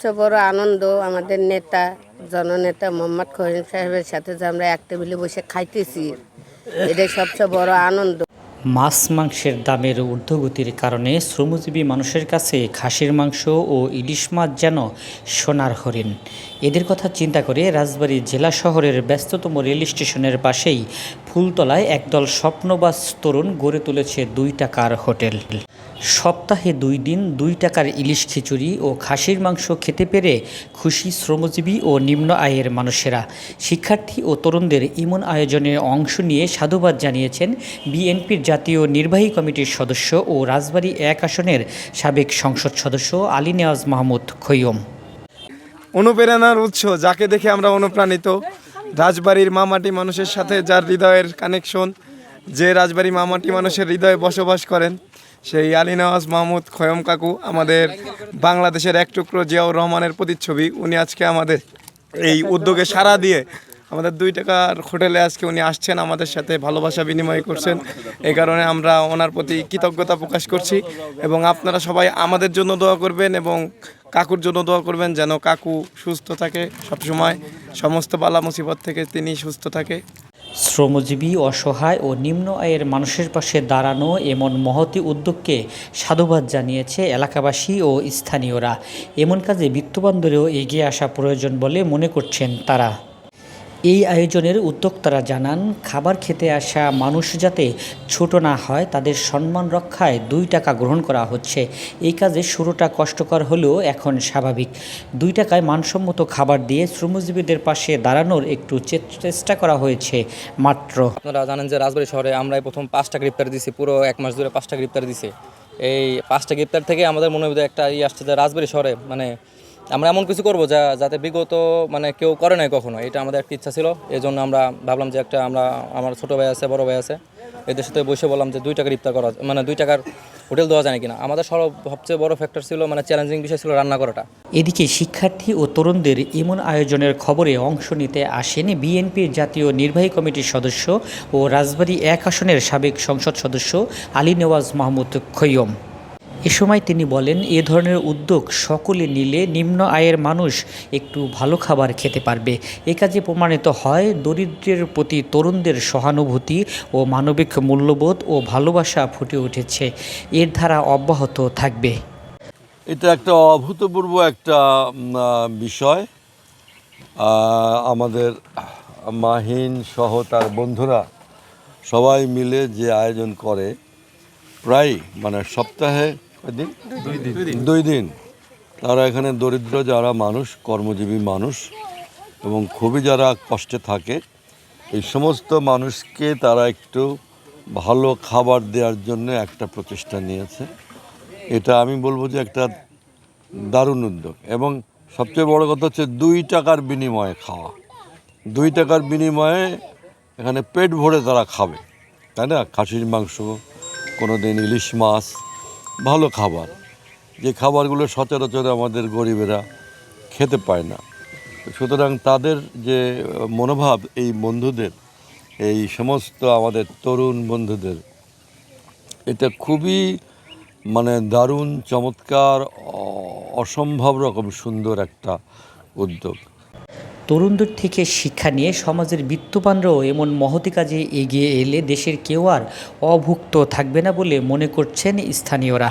সবচেয়ে বড় আনন্দ আমাদের নেতা, জননেতা মোহাম্মদ খহিম সাহেবের সাথে যে আমরা এক টেবিলে বসে খাইতেছি, এটাই সবচেয়ে বড় আনন্দ। মাছ মাংসের দামের ঊর্ধ্বগতির কারণে শ্রমজীবী মানুষের কাছে খাসির মাংস ও ইলিশ মাছ যেন সোনার হরিণ। এদের কথা চিন্তা করে রাজবাড়ী জেলা শহরের ব্যস্ততম রেল স্টেশনের পাশেই ফুলতলায় একদল স্বপ্নবাস তরুণ গড়ে তুলেছে দুই টাকার হোটেল। সপ্তাহে দুই দিন দুই টাকার ইলিশ খিচুড়ি ও খাসির মাংস খেতে পেরে খুশি শ্রমজীবী ও নিম্ন আয়ের মানুষেরা। শিক্ষার্থী ও তরুণদের ইমন আয়োজনে অংশ নিয়ে সাধুবাদ জানিয়েছেন বিএনপির জাতীয় নির্বাহী কমিটির সদস্য ও রাজবাড়ী এক আসনের সাবেক সংসদ সদস্য আলী নেওয়াজ মাহমুদ খৈয়ম। অনুপ্রেরণার উৎস যাকে দেখে আমরা অনুপ্রাণিত। রাজবাড়ির মামাটি মানুষের সাথে যার হৃদয়ের কানেকশন, যে রাজবাড়ি মামাটি মানুষের হৃদয়ে বসবাস করেন সেই আলী নওয়াজ মাহমুদ খয়ম কাকু, আমাদের বাংলাদেশের এক টুকরো জিয়াউর রহমানের প্রতিচ্ছবি। উনি আজকে আমাদের এই উদ্যোগে সাড়া দিয়ে আমাদের দুই টাকার হোটেলে আজকে উনি আসছেন, আমাদের সাথে ভালোবাসা বিনিময় করছেন। এই কারণে আমরা ওনার প্রতি কৃতজ্ঞতা প্রকাশ করছি এবং আপনারা সবাই আমাদের জন্য দোয়া করবেন এবং কাকুর জন্য দোয়া করবেন যেন কাকু সুস্থ থাকে সবসময়। সমস্ত বালা মুসিবত থেকে তিনি সুস্থ থাকে। শ্রমজীবী, অসহায় ও নিম্ন আয়ের মানুষের পাশে দাঁড়ানো এমন মহতি উদ্যোগকে সাধুবাদ জানিয়েছে এলাকাবাসী ও স্থানীয়রা। এমন কাজে বিত্তবান্ধরেও এগিয়ে আসা প্রয়োজন বলে মনে করছেন তারা। এই আয়োজনের উদ্যোক্তারা জানান, খাবার খেতে আসা মানুষ যাতে ছোট না হয়, তাদের সম্মান রক্ষায় দুই টাকা গ্রহণ করা হচ্ছে। এই কাজে শুরুটা কষ্টকর হলেও এখন স্বাভাবিক। দুই টাকায় মানসম্মত খাবার দিয়ে শ্রমজীবীদের পাশে দাঁড়ানোর একটু চেষ্টা করা হয়েছে মাত্র। আপনারা জানেন যে রাজবাড়ী শহরে আমরা প্রথম পাঁচটা গ্রেপ্তার দিছি, পুরো এক মাস ধরে পাঁচটা গ্রেপ্তার দিছে। এই পাঁচটা গ্রেপ্তার থেকে আমাদের মনে হয় একটা ই আসছে যে রাজবাড়ী শহরে মানে আমরা এমন কিছু করব যা, যাতে বিগত মানে কেউ করে নাই কখনো। এটা আমাদের একটা ইচ্ছা ছিল। এই জন্য আমরা ভাবলাম যে একটা, আমরা, আমার ছোটো ভাই আছে, বড় ভাই আছে, এদের সাথে বসে বললাম যে দুই টাকার ইফতার করা মানে দুই টাকার হোটেল দেওয়া যায় কিনা। আমাদের সব, সবচেয়ে বড় ফ্যাক্টর ছিল মানে চ্যালেঞ্জিং বিষয় ছিল রান্না করাটা। এদিকে শিক্ষার্থী ও তরুণদের এমন আয়োজনের খবরে অংশ নিতে আসেন বিএনপির জাতীয় নির্বাহী কমিটির সদস্য ও রাজবাড়ী এক আসনের সাবেক সংসদ সদস্য আলী নেওয়াজ মাহমুদ খৈয়ম। এ সময় তিনি বলেন, এ ধরনের উদ্যোগ সকলে নিলে নিম্ন আয়ের মানুষ একটু ভালো খাবার খেতে পারবে। এ কাজে প্রমাণিত হয় দরিদ্রের প্রতি তরুণদের সহানুভূতি ও মানবিক মূল্যবোধ ও ভালোবাসা ফুটে উঠেছে। এর ধারা অব্যাহত থাকবে। এটা একটা অভূতপূর্ব একটা বিষয়। আমাদের মাহিন সহ তার বন্ধুরা সবাই মিলে যে আয়োজন করে, প্রায় মানে সপ্তাহে? দুই দিন। তারা এখানে দরিদ্র যারা মানুষ কর্মজীবী মানুষ এবং খুবই যারা কষ্টে থাকে এই সমস্ত মানুষকে তারা একটু ভালো খাবার দেওয়ার জন্য একটা প্রচেষ্টা নিয়েছে। এটা আমি বলব যে একটা দারুণ উদ্যোগ। এবং সবচেয়ে বড় কথা হচ্ছে দুই টাকার বিনিময়ে খাওয়া। দুই টাকার বিনিময়ে এখানে পেট ভরে তারা খাবে। তাই না? খাসির মাংস কোনো দিন ইলিশ মাছ ভালো খাবার। যে খাবারগুলো সচরাচর আমাদের গরিবেরা খেতে পায় না। সুতরাং তাদের যে মনোভাব, এই বন্ধুদের, এই সমস্ত আমাদের তরুণ বন্ধুদের, এটা খুবই মানে দারুণ, চমৎকার অসম্ভব রকম সুন্দর একটা উদ্যোগ। তরুণদের থেকে শিক্ষা নিয়ে সমাজের বিত্তবানরাও এমন মহতি কাজে এগিয়ে এলে দেশের কেউ আর অভুক্ত থাকবে না বলে মনে করছেন স্থানীয়রা।